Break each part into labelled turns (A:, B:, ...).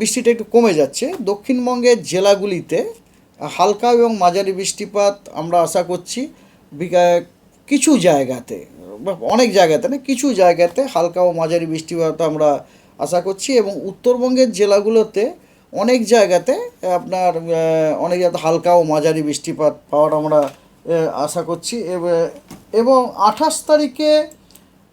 A: বৃষ্টিটা একটু কমে যাচ্ছে। দক্ষিণবঙ্গের জেলাগুলিতে হালকা এবং মাঝারি বৃষ্টিপাত আমরা আশা করছি কিছু জায়গাতে, অনেক জায়গাতে না, কিছু জায়গাতে হালকা ও মাঝারি বৃষ্টিপাত আমরা আশা করছি এবং উত্তরবঙ্গের জেলাগুলোতে অনেক জায়গাতে আপনার অনেক জায়গাতে হালকা ও মাঝারি বৃষ্টিপাত পাওয়ার আমরা আশা করছি। এবং আঠাশ তারিখে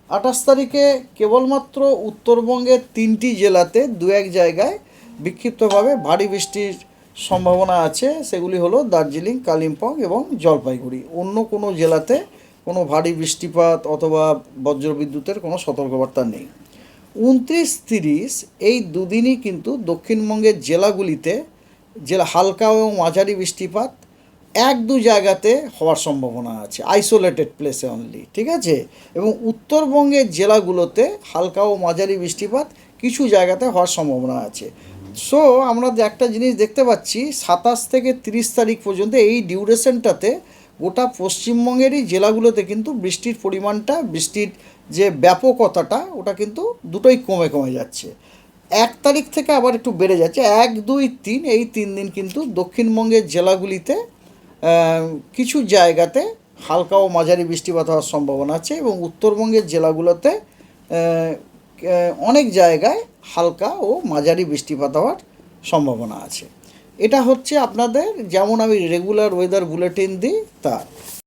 A: আঠাশ তারিখে কেবলমাত্র উত্তরবঙ্গের তিনটি জেলাতে দু এক জায়গায় বিক্ষিপ্তভাবে ভারী বৃষ্টির সম্ভাবনা আছে। সেগুলি হলো দার্জিলিং, কালিম্পং এবং জলপাইগুড়ি। অন্য কোনো জেলাতে কোনো ভারী বৃষ্টিপাত অথবা বজ্রবিদ্যুতের কোনো সতর্কবার্তা নেই। উনত্রিশ তিরিশ এই দুদিনই কিন্তু দক্ষিণবঙ্গের জেলাগুলিতে জেলা হালকা এবং মাঝারি বৃষ্টিপাত এক দু জায়গাতে হওয়ার সম্ভাবনা আছে আইসোলেটেড প্লেসে অনলি ঠিক আছে? এবং উত্তরবঙ্গের জেলাগুলোতে হালকা ও মাঝারি বৃষ্টিপাত কিছু জায়গাতে হওয়ার সম্ভাবনা আছে। সো আমরা একটা জিনিস দেখতে পাচ্ছি, সাতাশ থেকে তিরিশ তারিখ পর্যন্ত এই ডিউরেশনটাতে গোটা পশ্চিমবঙ্গেরই জেলাগুলোতে কিন্তু বৃষ্টির পরিমাণটা, বৃষ্টির যে ব্যাপকতাটা, ওটা কিন্তু দুটোই কমে কমে যাচ্ছে। এক তারিখ থেকে আবার একটু বেড়ে যাচ্ছে, এক, দুই, তিন, এই তিন দিন কিন্তু দক্ষিণবঙ্গের জেলাগুলিতে কিছু জায়গাতে হালকা ও মাঝারি বৃষ্টিপাত হওয়ার সম্ভাবনা আছে এবং উত্তরবঙ্গের জেলাগুলোতে অনেক জায়গায় হালকা ও মাঝারি বৃষ্টিপাত হওয়ার সম্ভাবনা আছে। এটা হচ্ছে আপনাদের, যেমন আমি রেগুলার ওয়েদার বুলেটিন দিই তা